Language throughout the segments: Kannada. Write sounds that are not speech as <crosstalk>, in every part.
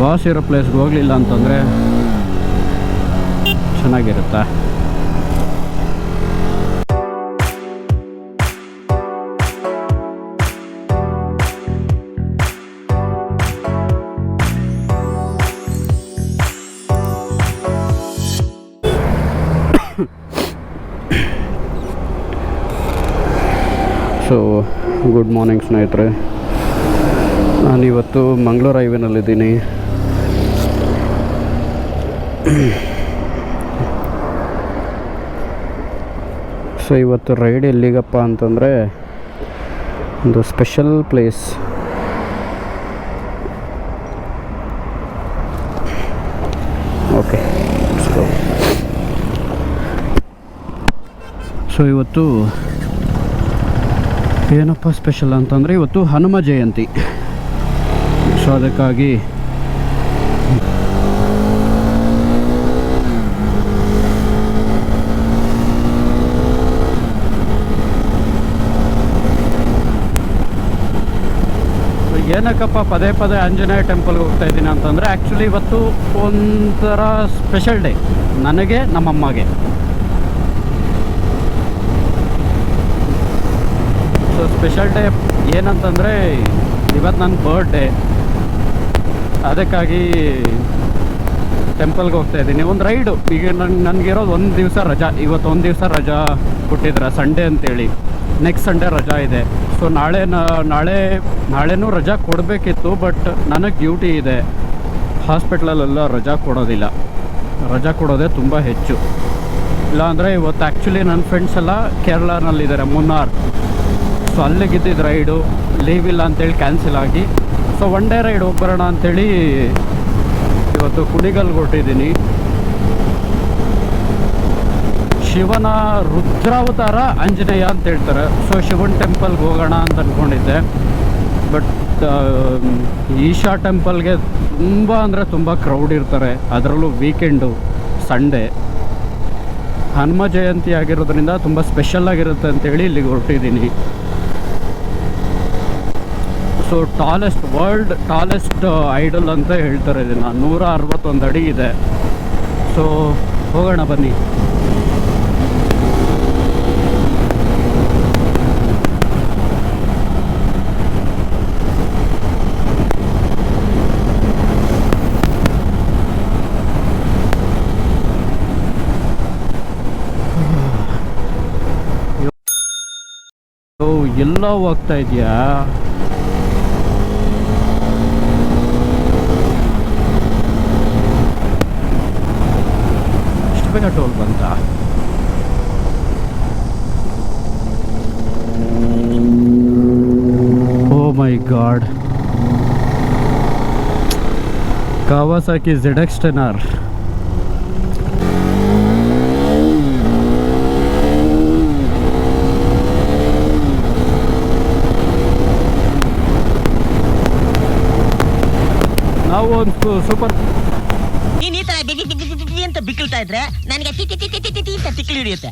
ಬಾಸ್ ಇರೋ ಪ್ಲೇಸ್ಗೆ ಹೋಗಲಿಲ್ಲ ಅಂತಂದರೆ ಚೆನ್ನಾಗಿರುತ್ತಾ. ಸೊ ಗುಡ್ ಮಾರ್ನಿಂಗ್ ಸ್ನೇಹಿತರೆ. ನಾನಿವತ್ತು ಮಂಗಳೂರು ಹೈವೇನಲ್ಲಿದ್ದೀನಿ <clears throat> ಸೊ ಇವತ್ತು ರೈಡ್ ಎಲ್ಲಿಗಪ್ಪ ಅಂತಂದರೆ ಒಂದು ಸ್ಪೆಷಲ್ ಪ್ಲೇಸ್ ಓಕೆ ಸೊ ಇವತ್ತು ಏನಪ್ಪ ಸ್ಪೆಷಲ್ ಅಂತಂದರೆ ಇವತ್ತು ಹನುಮ ಜಯಂತಿ. ಸೊ ಅದಕ್ಕಾಗಿ ಏನಕ್ಕಪ್ಪ ಪದೇ ಪದೇ ಆಂಜನೇಯ ಟೆಂಪಲ್ಗೆ ಹೋಗ್ತಾ ಇದ್ದೀನಿ ಅಂತಂದರೆ ಆ್ಯಕ್ಚುಲಿ ಇವತ್ತು ಒಂಥರ ಸ್ಪೆಷಲ್ ಡೇ ನನಗೆ, ನಮ್ಮಮ್ಮಗೆ. ಸೊ ಸ್ಪೆಷಲ್ ಡೇ ಏನಂತಂದರೆ, ಇವತ್ತು ನನ್ನ ಬರ್ಡೇ ಅದಕ್ಕಾಗಿ ಟೆಂಪಲ್ಗೆ ಹೋಗ್ತಾ ಇದ್ದೀನಿ. ಒಂದು ರೈಡು ಈಗ ನನ್ನ ನನಗಿರೋದು ಒಂದು ದಿವಸ ರಜಾ. ಇವತ್ತು ಒಂದು ದಿವಸ ರಜಾ ಕೊಟ್ಟಿದ್ದಾರೆ ಸಂಡೇ ಅಂತೇಳಿ. ನೆಕ್ಸ್ಟ್ ಸಂಡೇ ರಜಾ ಇದೆ. ಸೊ ನಾಳೆ ನಾಳೆ, ನಾಳೆನೂ ರಜಾ ಕೊಡಬೇಕಿತ್ತು ಬಟ್ ನನಗೆ ಡ್ಯೂಟಿ ಇದೆ. ಹಾಸ್ಪಿಟ್ಲಲ್ಲೆಲ್ಲ ರಜಾ ಕೊಡೋದಿಲ್ಲ. ರಜಾ ಕೊಡೋದೇ ತುಂಬ ಹೆಚ್ಚು. ಇಲ್ಲಾಂದರೆ ಇವತ್ತು ಆ್ಯಕ್ಚುಲಿ ನನ್ನ ಫ್ರೆಂಡ್ಸ್ ಎಲ್ಲ ಕೇರಳನಲ್ಲಿದ್ದಾರೆ ಮುನ್ನಾರ್ ಸೊ ಅಲ್ಲಿಗಿದ್ದಿದ್ದು ರೈಡು ಲೀವ್ ಇಲ್ಲ ಅಂತೇಳಿ ಕ್ಯಾನ್ಸಲ್ ಆಗಿ. ಸೊ ಒನ್ ಡೇ ರೈಡ್ ಹೋಗ್ಬರೋಣ ಅಂತೇಳಿ ಇವತ್ತು ಕುಣಿಗಲ್ಗೆ ಹೊರಟಿದ್ದೀನಿ ಶಿವನ ರುದ್ರಾವತಾರ ಆಂಜನೇಯ ಅಂತ ಹೇಳ್ತಾರೆ. ಸೊ ಶಿವನ್ ಟೆಂಪಲ್ಗೆ ಹೋಗೋಣ ಅಂತ ಅಂದ್ಕೊಂಡಿದ್ದೆ ಬಟ್ ಈಶಾ ಟೆಂಪಲ್ಗೆ ತುಂಬ ಅಂದರೆ ತುಂಬ ಕ್ರೌಡ್ ಇರ್ತಾರೆ. ಅದರಲ್ಲೂ ವೀಕೆಂಡು ಸಂಡೇ ಹನುಮ ಜಯಂತಿ ಆಗಿರೋದ್ರಿಂದ ತುಂಬ ಸ್ಪೆಷಲ್ ಆಗಿರುತ್ತೆ ಅಂತೇಳಿ ಇಲ್ಲಿಗೆ ಹೊರಟಿದ್ದೀನಿ. So tallest world tallest idol ಅಂತ ಹೇಳ್ತಾರೆ ಇದನ್ನು ನೂರ ಅರವತ್ತೊಂದು ಅಡಿ ಇದೆ. ಸೊ ಹೋಗೋಣ, ಬನ್ನಿ. ಎಲ್ಲ ಹೋಗ್ತಾ ಇದೆಯಾ? ಇಷ್ಟು ಬೇಗ ಟೋಲ್ ಬಂತ ಓ my god Kawasaki Z X ten R ನಾವು ಒಂದು ಸೂಪರ್ ನೀನ್ ಈ ತರ ಬಿಗಿ ಬಿಗಿ ಬಿಗಿ ಬಿಗಿ ಬಿಕ್ಕಳ್ತಾ ಇದ್ರೆ ನನಗೆ ಹಿಡಿಯುತ್ತೆ.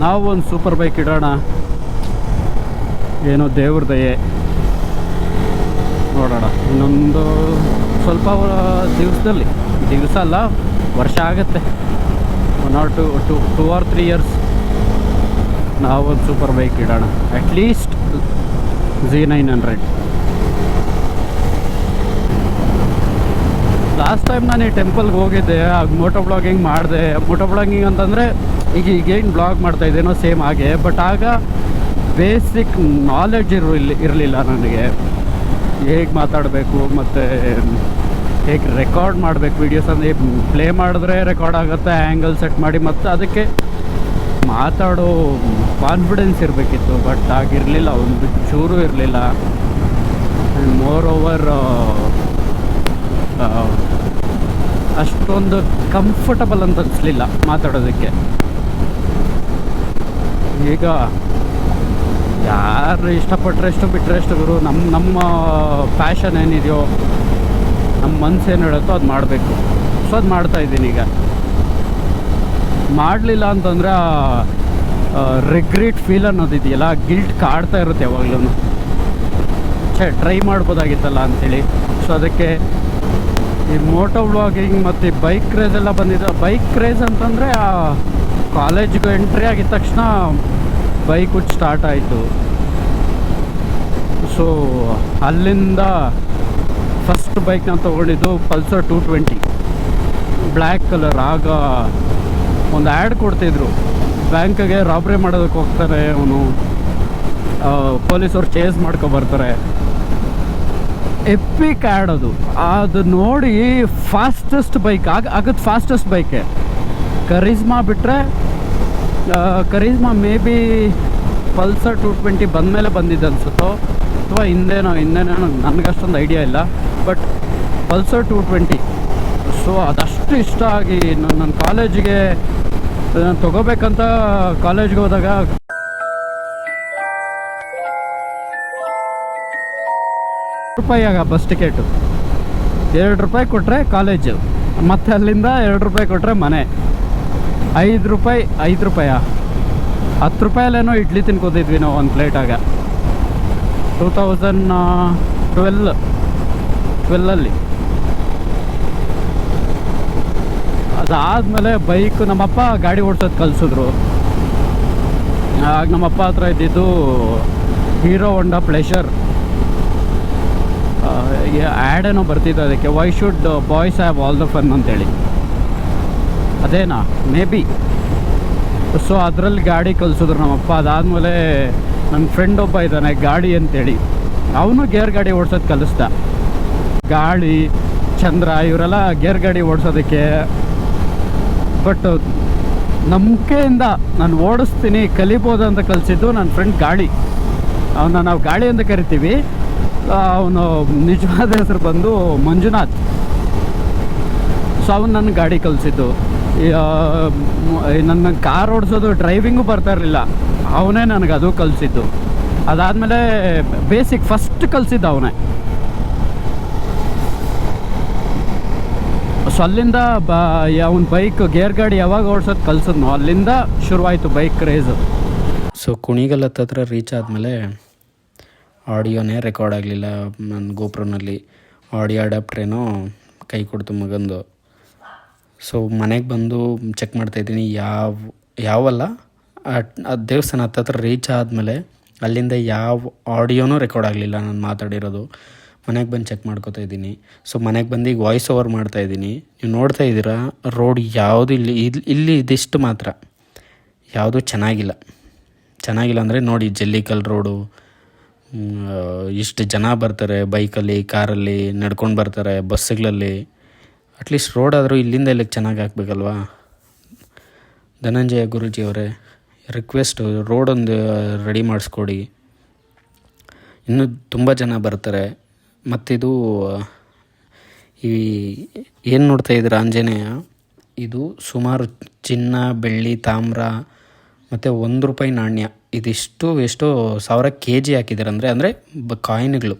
ನಾವು ಒಂದು ಸೂಪರ್ ಬೈಕ್ ಇಡೋಣ. ಏನೋ ದೇವ್ರ ದಯೆ. ನೋಡೋಣ. ಇನ್ನೊಂದು ಸ್ವಲ್ಪ ದಿವಸದಲ್ಲಿ. ದಿವಸ ಅಲ್ಲ, ವರ್ಷ ಆಗುತ್ತೆ. One or two two two or three years ನಾವೊಂದು ಸೂಪರ್ ಬೈಕ್ ಇಡೋಣ. At least G nine hundred last time ನಾನು ಈ ಟೆಂಪಲ್ಗೆ ಹೋಗಿದ್ದೆ, ಆಗ ಮೋಟೋ ಬ್ಲಾಗಿಂಗ್ ಮಾಡಿದೆ? ಮೋಟೋ ಬ್ಲಾಗಿಂಗ್ ಅಂತಂದರೆ, ಈಗ ಈಗೇನು ಬ್ಲಾಗ್ ಮಾಡ್ತಾ ಇದ್ದೇನೋ ಸೇಮ್ ಹಾಗೆ ಬಟ್ ಆಗ ಬೇಸಿಕ್ ನಾಲೆಡ್ಜ್ ಇರಲಿ, ಇರಲಿಲ್ಲ ನನಗೆ. ಹೇಗೆ ಮಾತಾಡಬೇಕು, ಮತ್ತು ಹೇಗೆ ರೆಕಾರ್ಡ್ ಮಾಡಬೇಕು ವೀಡಿಯೋಸ್ ಅಂದರೆ ಪ್ಲೇ ಮಾಡಿದ್ರೆ ರೆಕಾರ್ಡ್ ಆಗುತ್ತೆ ಆ್ಯಂಗಲ್ ಸೆಟ್ ಮಾಡಿ, ಮತ್ತು ಅದಕ್ಕೆ ಮಾತಾಡೋ ಕಾನ್ಫಿಡೆನ್ಸ್ ಇರಬೇಕಿತ್ತು ಬಟ್ ಆಗಿರಲಿಲ್ಲ, ಒಂದು ಚೂರು ಇರಲಿಲ್ಲ. ಆ್ಯಂಡ್ ಮೋರ್ ಓವರ್ ಅಷ್ಟೊಂದು ಕಂಫರ್ಟಬಲ್ ಅಂತ ಅನಿಸ್ಲಿಲ್ಲ ಮಾತಾಡೋದಕ್ಕೆ. ಈಗ ಯಾರು ಇಷ್ಟಪಟ್ಟರೆ ಎಷ್ಟು ಬಿಟ್ಟರೆ ಎಷ್ಟು ಗುರು ನಮ್ಮ ನಮ್ಮ ಪ್ಯಾಷನ್ ಏನಿದೆಯೋ ನಮ್ಮ ಮನ್ಸು ಏನು ಹೇಳುತ್ತೋ ಅದು ಮಾಡಬೇಕು. ಸೊ ಅದು ಮಾಡ್ತಾ ಇದ್ದೀನಿ ಈಗ. ಮಾಡಲಿಲ್ಲ ಅಂತಂದರೆ ರಿಗ್ರೆಟ್ ಫೀಲ್ ಅನ್ನೋದಿದೆಯಲ್ಲ ಗಿಲ್ಟ್ ಕಾಡ್ತಾ ಇರುತ್ತೆ ಯಾವಾಗಲೂ ಛೇ ಟ್ರೈ ಮಾಡ್ಬೋದಾಗಿತ್ತಲ್ಲ ಅಂಥೇಳಿ ಸೊ ಅದಕ್ಕೆ ಈ ಮೋಟೋ ವ್ಲಾಗಿಂಗ್ ಮತ್ತು ಬೈಕ್ ರೇಸ್ ಎಲ್ಲ ಬಂದಿದೆ. ಬೈಕ್ ರೇಸ್ ಅಂತಂದರೆ ಆ ಕಾಲೇಜ್ಗೆ ಎಂಟ್ರಿ ಆಗಿದ ತಕ್ಷಣ ಬೈಕ್ ಸ್ಟಾರ್ಟ್ ಆಯಿತು. ಸೊ ಅಲ್ಲಿಂದ ಫಸ್ಟ್ ಬೈಕ್ ನಾನು ತೊಗೊಂಡಿದ್ದು Pulsar two twenty black colour ಆಗ ಒಂದು ಆ್ಯಡ್ ಕೊಡ್ತಿದ್ರು. ಬ್ಯಾಂಕ್ಗೆ ರಾಬ್ರಿ ಮಾಡೋದಕ್ಕೆ ಹೋಗ್ತಾರೆ ಅವನು. ಪೊಲೀಸವ್ರು ಚೇಸ್ ಮಾಡ್ಕೊ ಬರ್ತಾರೆ. ಎಪಿಕ್ ಆ್ಯಡ್ ಅದು ಅದು ನೋಡಿ ಫಾಸ್ಟೆಸ್ಟ್ ಬೈಕ್ ಆಗ, ಆಗದ ಫಾಸ್ಟೆಸ್ಟ್ ಬೈಕೆ ಕರಿಜ್ಮಾ ಬಿಟ್ಟರೆ Karizma may be Pulsar two twenty ಬಂದಮೇಲೆ ಬಂದಿದ್ದು ಅನಿಸುತ್ತೋ? ಅಥವಾ ಹಿಂದೇನೋ ಹಿಂದೇನೋ ನನಗಷ್ಟೊಂದು ಐಡಿಯಾ ಇಲ್ಲ. But Pulsar two twenty so ಅದಷ್ಟು ಇಷ್ಟ ಆಗಿ ನನ್ನ ಕಾಲೇಜಿಗೆ ನಾನು ತೊಗೋಬೇಕಂತ ಕಾಲೇಜ್ಗೆ ಹೋದಾಗ ರೂಪಾಯಿ ಆಗ ಬಸ್ ಟಿಕೆಟು ಎರಡು ರೂಪಾಯಿ ಕೊಟ್ಟರೆ ಕಾಲೇಜು ಮತ್ತು ಅಲ್ಲಿಂದ ಎರಡು ರೂಪಾಯಿ ಕೊಟ್ಟರೆ ಮನೆ. ಐದು ರೂಪಾಯಿ, ಐದು ರೂಪಾಯ. ಹತ್ತು ರೂಪಾಯಲ್ಲೇನೋ ಇಡ್ಲಿ ತಿನ್ಕೋತಿದ್ವಿ ನಾವು ಒಂದು ಪ್ಲೇಟಾಗ ಟೂ ತೌಸಂಡ್ ಟ್ವೆಲ್ ಟ್ವೆಲ್ಲಲ್ಲಿ ಅದಾದಮೇಲೆ ಬೈಕ್ ನಮ್ಮಪ್ಪ ಗಾಡಿ ಓಡಿಸೋದು ಕಲಿಸಿದ್ರು. ಆಗ ನಮ್ಮಪ್ಪ ಹತ್ರ ಇದ್ದಿದ್ದು ಹೀರೋ ಹೊಂಡಾ ಪ್ಲೆಷರ್ ಆ್ಯಡ್ ಏನೋ ಬರ್ತಿತ್ತು ಅದಕ್ಕೆ. Why should boys have all the fun ಅಂತೇಳಿ. ಅದೇನಾ? ಮೇ ಬಿ ಸೊ ಅದರಲ್ಲಿ ಗಾಡಿ ಕಲಿಸಿದ್ರು ನಮ್ಮಪ್ಪ. ಅದಾದಮೇಲೆ ನನ್ನ ಫ್ರೆಂಡ್ ಒಬ್ಬ ಇದ್ದಾನೆ, ಗಾಡಿ ಅಂತೇಳಿ. ಅವನು ಗೇರ್ ಗಾಡಿ ಓಡ್ಸೋದು ಕಲಿಸ್ದ. ಗಾಳಿ, ಚಂದ್ರ, ಇವರೆಲ್ಲ ಗೇರ್ ಗಾಡಿ ಓಡಿಸೋದಕ್ಕೆ. ಬಟ್ ನಂಬಿಕೆಯಿಂದ ನಾನು ಓಡಿಸ್ತೀನಿ, ಕಲಿಬೋದು ಅಂತ ಕಲಿಸಿದ್ದು ನನ್ನ ಫ್ರೆಂಡ್ ಗಾಳಿ. ಅವನ್ನ ನಾವು ಗಾಳಿ ಅಂತ ಕರಿತೀವಿ. ಅವನು ನಿಜವಾದ ಹೆಸರು ಬಂದು ಮಂಜುನಾಥ್. ಸೊ ಅವನು ನನ್ನ ಗಾಡಿ ಕಲಿಸಿದ್ದು. ನನ್ನ ಕಾರ್ ಓಡಿಸೋದು ಡ್ರೈವಿಂಗು ಬರ್ತಾ ಇರಲಿಲ್ಲ. ಅವನೇ ನನಗೆ ಅದು ಕಲಿಸಿದ್ದು. ಅದಾದಮೇಲೆ ಬೇಸಿಕ್ ಫಸ್ಟ್ ಕಲಿಸಿದ್ದು ಅವನೇ. ಸೊ ಅಲ್ಲಿಂದ ಬ ಅವನ ಬೈಕ್ ಗೇರ್ ಗಾಡಿ ಯಾವಾಗ ಓಡಿಸೋದು ಕಲ್ಸಿದ್ನೋ, ಅಲ್ಲಿಂದ ಶುರುವಾಯಿತು ಬೈಕ್ ರೇಸು ಸೊ ಕುಣಿಗಲ್ ಹತ್ತತ್ರ ರೀಚ್ ಆದಮೇಲೆ ಆಡಿಯೋನೇ ರೆಕಾರ್ಡ್ ಆಗಲಿಲ್ಲ. ನನ್ನ ಗೋಪ್ರೋನಲ್ಲಿ ಆಡಿಯೋ ಅಡಾಪ್ಟ್ರೇನೋ ಕೈ ಕೊಡ್ತು ಮಗಂದು. ಸೊ ಮನೆಗೆ ಬಂದು ಚೆಕ್ ಮಾಡ್ತಾಯಿದ್ದೀನಿ ಯಾವ, ಯಾವಲ್ಲ? ಆ ದೇವಸ್ಥಾನ ಹತ್ತತ್ರ ರೀಚ್ ಆದಮೇಲೆ ಅಲ್ಲಿಂದ ಯಾವ ಆಡಿಯೋನೂ ರೆಕಾರ್ಡ್ ಆಗಲಿಲ್ಲ ನಾನು ಮಾತಾಡಿರೋದು. ಮನೆಗೆ ಬಂದು ಚೆಕ್ ಮಾಡ್ಕೋತಾ ಇದ್ದೀನಿ. ಸೊ ಮನೆಗೆ ಬಂದು ಈಗ ವಾಯ್ಸ್ ಓವರ್ ಮಾಡ್ತಾ ಇದ್ದೀನಿ. ನೀವು ನೋಡ್ತಾ ಇದ್ದೀರಾ? ರೋಡ್ ಯಾವುದು ಇಲ್ಲಿ ಇಲ್ಲಿ ಇಲ್ಲಿ ಇದಿಷ್ಟು ಮಾತ್ರ. ಯಾವುದು ಚೆನ್ನಾಗಿಲ್ಲ. ಚೆನ್ನಾಗಿಲ್ಲ ಅಂದರೆ ನೋಡಿ ಜಲ್ಲಿಕಲ್ ರೋಡು ಇಷ್ಟು ಜನ ಬರ್ತಾರೆ ಬೈಕಲ್ಲಿ, ಕಾರಲ್ಲಿ, ನಡ್ಕೊಂಡು ಬರ್ತಾರೆ ಬಸ್ಸುಗಳಲ್ಲಿ. ಅಟ್ಲೀಸ್ಟ್ ರೋಡ್ ಆದರೂ ಇಲ್ಲಿಂದ ಇಲ್ಲಿಗೆ ಚೆನ್ನಾಗಿ ಹಾಕ್ಬೇಕಲ್ವಾ? ಧನಂಜಯ ಗುರೂಜಿ ಅವರೇ ರಿಕ್ವೆಸ್ಟು ರೋಡ್ ಒಂದು ರೆಡಿ ಮಾಡಿಸ್ಕೊಡಿ. ಇನ್ನೂ ತುಂಬ ಜನ ಬರ್ತಾರೆ. ಮತ್ತಿದು ಈ, ಏನು ನೋಡ್ತಾ ಇದ್ದೀರ ಆಂಜನೇಯ? ಇದು ಸುಮಾರು ಚಿನ್ನ, ಬೆಳ್ಳಿ, ತಾಮ್ರ, ಮತ್ತು ಒಂದು ರೂಪಾಯಿ ನಾಣ್ಯ. ಇದಿಷ್ಟು ಎಷ್ಟು ಸಾವಿರ ಕೆ ಜಿ ಹಾಕಿದ್ದಾರೆ. ಅಂದರೆ ಅಂದರೆ ಬ ಕಾಯಿನ್ಗಳು.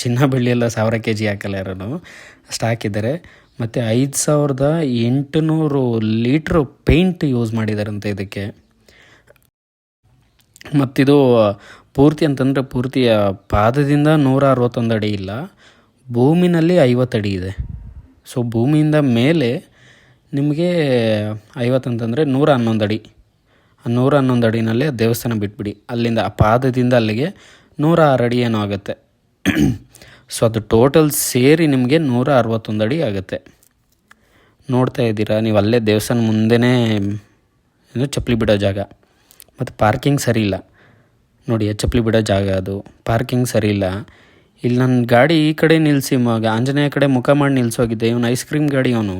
ಚಿನ್ನ ಬೆಳ್ಳಿ ಎಲ್ಲ ಸಾವಿರ ಕೆ ಜಿ ಹಾಕಲ್ಲ ಯಾರು ಅಷ್ಟು ಹಾಕಿದ್ದಾರೆ. ಮತ್ತು ಐದು ಸಾವಿರದ ಎಂಟುನೂರು ಲೀಟ್ರ್ ಪೇಂಟ್ ಯೂಸ್ ಮಾಡಿದಾರಂತೆ ಇದಕ್ಕೆ. ಮತ್ತಿದು ಪೂರ್ತಿ ಅಂತಂದರೆ ಪೂರ್ತಿಯ ಪಾದದಿಂದ ನೂರ ಅರವತ್ತೊಂದು ಅಡಿ ಇಲ್ಲ. ಭೂಮಿನಲ್ಲಿ ಅಡಿ ಇದೆ. ಸೊ ಭೂಮಿಯಿಂದ ಮೇಲೆ ನಿಮಗೆ ಐವತ್ತಂತಂದರೆ ನೂರ ಹನ್ನೊಂದು ಅಡಿ. ನೂರ ಹನ್ನೊಂದು ಅಡಿನಲ್ಲಿ ದೇವಸ್ಥಾನ ಬಿಟ್ಬಿಡಿ. ಅಲ್ಲಿಂದ ಆ ಪಾದದಿಂದ ಅಲ್ಲಿಗೆ ನೂರ ಆರು ಅಡಿ ಏನೋ ಆಗುತ್ತೆ ಸೊ ಅದು ಟೋಟಲ್ ಸೇರಿ ನಿಮಗೆ ನೂರ ಅರವತ್ತೊಂದು ಅಡಿ ಆಗುತ್ತೆ. ನೋಡ್ತಾ ಇದ್ದೀರಾ, ನೀವು ಅಲ್ಲೇ ದೇವಸ್ಥಾನ ಮುಂದೆನೇ, ಏನು ಚಪ್ಪಲಿ ಬಿಡೋ ಜಾಗ. ಮತ್ತು ಪಾರ್ಕಿಂಗ್ ಸರಿ ಇಲ್ಲ. ನೋಡಿ ಚಪ್ಪಲಿ ಬಿಡೋ ಜಾಗ ಅದು. ಪಾರ್ಕಿಂಗ್ ಸರಿ ಇಲ್ಲ. ಇಲ್ಲಿ ನನ್ನ ಗಾಡಿ ಈ ಕಡೆ ನಿಲ್ಲಿಸಿ ಮಗ ಆಂಜನೇಯ ಕಡೆ ಮುಖ ಮಾಡಿ ನಿಲ್ಲಿಸೋಗಿದ್ದೆ ಇವನು ಐಸ್ ಕ್ರೀಮ್ ಗಾಡಿ ಅವನು.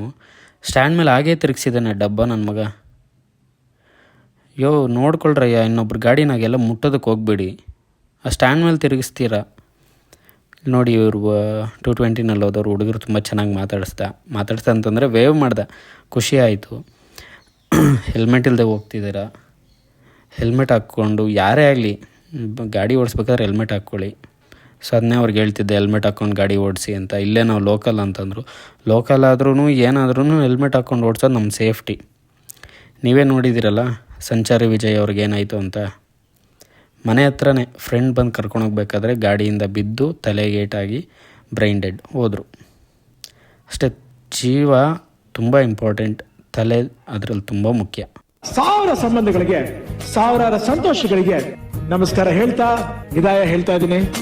ಸ್ಟ್ಯಾಂಡ್ ಮೇಲೆ ಹಾಗೇ ತಿರುಗಿಸಿದ್ದಾನೆ ಡಬ್ಬ ನನ್ನ ಮಗ. ಯೋ, ನೋಡ್ಕೊಳ್ರಯ್ಯ, ಇನ್ನೊಬ್ರು ಗಾಡಿನಾಗೆಲ್ಲ ಮುಟ್ಟೋದಕ್ಕೆ ಹೋಗ್ಬೇಡಿ. ಆ ಸ್ಟ್ಯಾಂಡ್ ಮೇಲೆ ತಿರುಗಿಸ್ತೀರಾ? ನೋಡಿ, ಇವರು ಟು ಟ್ವೆಂಟಿನಲ್ಲಿ ಹೋದವ್ರು ಹುಡುಗರು ತುಂಬ ಚೆನ್ನಾಗಿ ಮಾತಾಡಿಸ್ದ. ಮಾತಾಡ್ಸ್ತಾ ಅಂತಂದರೆ ವೇವ್ ಮಾಡ್ದೆ. ಖುಷಿ ಆಯಿತು. ಹೆಲ್ಮೆಟ್ ಇಲ್ಲದೆ ಹೋಗ್ತಿದ್ದೀರಾ? ಹೆಲ್ಮೆಟ್ ಹಾಕ್ಕೊಂಡು, ಯಾರೇ ಆಗಲಿ ಗಾಡಿ ಓಡಿಸ್ಬೇಕಾದ್ರೆ ಹೆಲ್ಮೆಟ್ ಹಾಕ್ಕೊಳ್ಳಿ. ಸೊ ಅದನ್ನೇ ಅವ್ರಿಗೆ ಹೇಳ್ತಿದ್ದೆ ಹೆಲ್ಮೆಟ್ ಹಾಕ್ಕೊಂಡು ಗಾಡಿ ಓಡಿಸಿ ಅಂತ. ಇಲ್ಲೇ ನಾವು ಲೋಕಲ್ ಅಂತಂದರು. ಲೋಕಲ್ ಆದ್ರೂ ಏನಾದ್ರೂ ಹೆಲ್ಮೆಟ್ ಹಾಕ್ಕೊಂಡು ಓಡಿಸೋದು ನಮ್ಮ ಸೇಫ್ಟಿ ನೀವೇ ನೋಡಿದ್ದೀರಲ್ಲ? ಸಂಚಾರಿ ವಿಜಯ್ ಅವ್ರಿಗೆ ಏನಾಯಿತು ಅಂತ? ಮನೆ ಹತ್ರನೇ ಫ್ರೆಂಡ್ ಬಂದು ಕರ್ಕೊಂಡೋಗ್ಬೇಕಾದ್ರೆ ಗಾಡಿಯಿಂದ ಬಿದ್ದು ತಲೆಗೇಟಾಗಿ ಬ್ರೈನ್ ಡೆಡ್ ಹೋದರು. ಅಷ್ಟೇ, ಜೀವ ತುಂಬ ಇಂಪಾರ್ಟೆಂಟ್ ತಲೆ ಅದರಲ್ಲಿ ತುಂಬ ಮುಖ್ಯ. ಸಾವಿರ ಸಂಬಂಧಗಳಿಗೆ, ಸಾವಿರಾರು ಸಂತೋಷಗಳಿಗೆ ನಮಸ್ಕಾರ ಹೇಳ್ತಾ, ವಿದಾಯ ಹೇಳ್ತಾ ಇದ್ದೀನಿ.